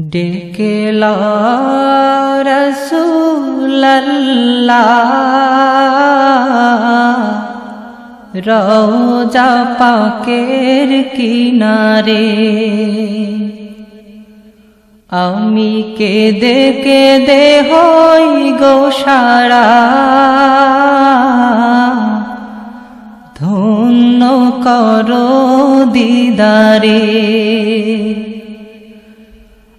ডেকে রসুল্লাহ রওজা পাকের কিনারে। আমি কেঁদে কেঁদে হই গো সারা। ধন্য করো দিদারে।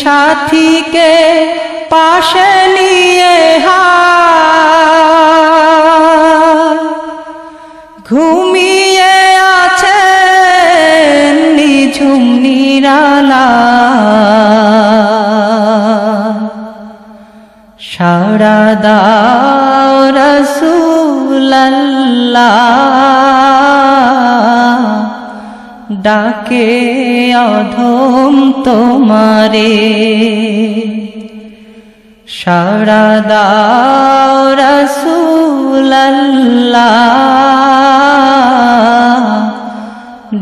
সাথীকে পাশে নিয়ে ঘুমিয়ে আছে নিঝুম নিরালা। সারা দাও রসুল্লাহ ডাকে অধম তোমারে। সারা দাও রসুল্লাহ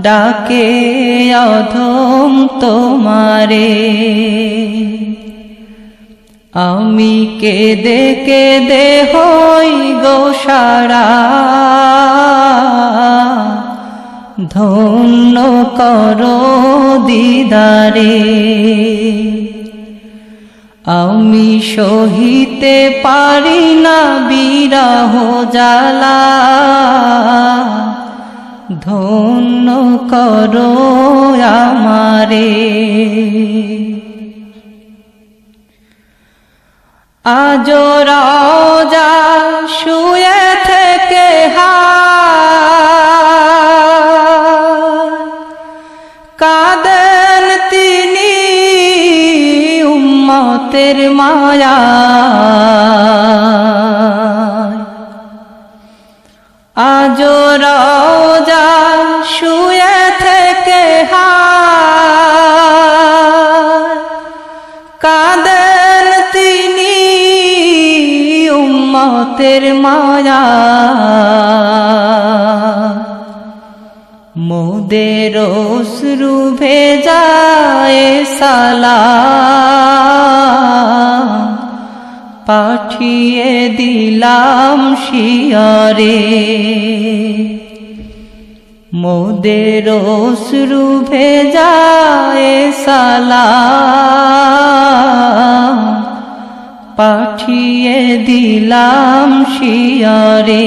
ডাকে অধম তোমারে। আমি কেঁদে কেঁদে হই গো সারা। ধন্য করো দিদারে। আমি সহিতে পারি না বিরহ জালা ধন্য করো আমারে। আজ রাজা শুয়ে থেকে কাদেন তিনি উম্মতের মায়া আজ রাজা শুয়ে থেকে কাদেন তিনি উম্মতের মায়া মোদের অশ্রু ভেজায় সালা পাঠিয়ে দিলাম শিয়রে। মোদের অশ্রু ভেজায় সালা পাঠিয়ে দিলাম শিয়রে।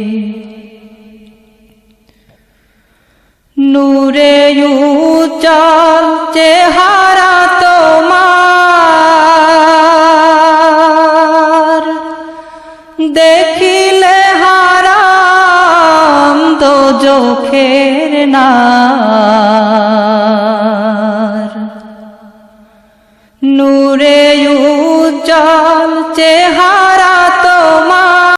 নূরে উচাল চেহারা তোমার। দেখিলে হারাম তো চোখের না।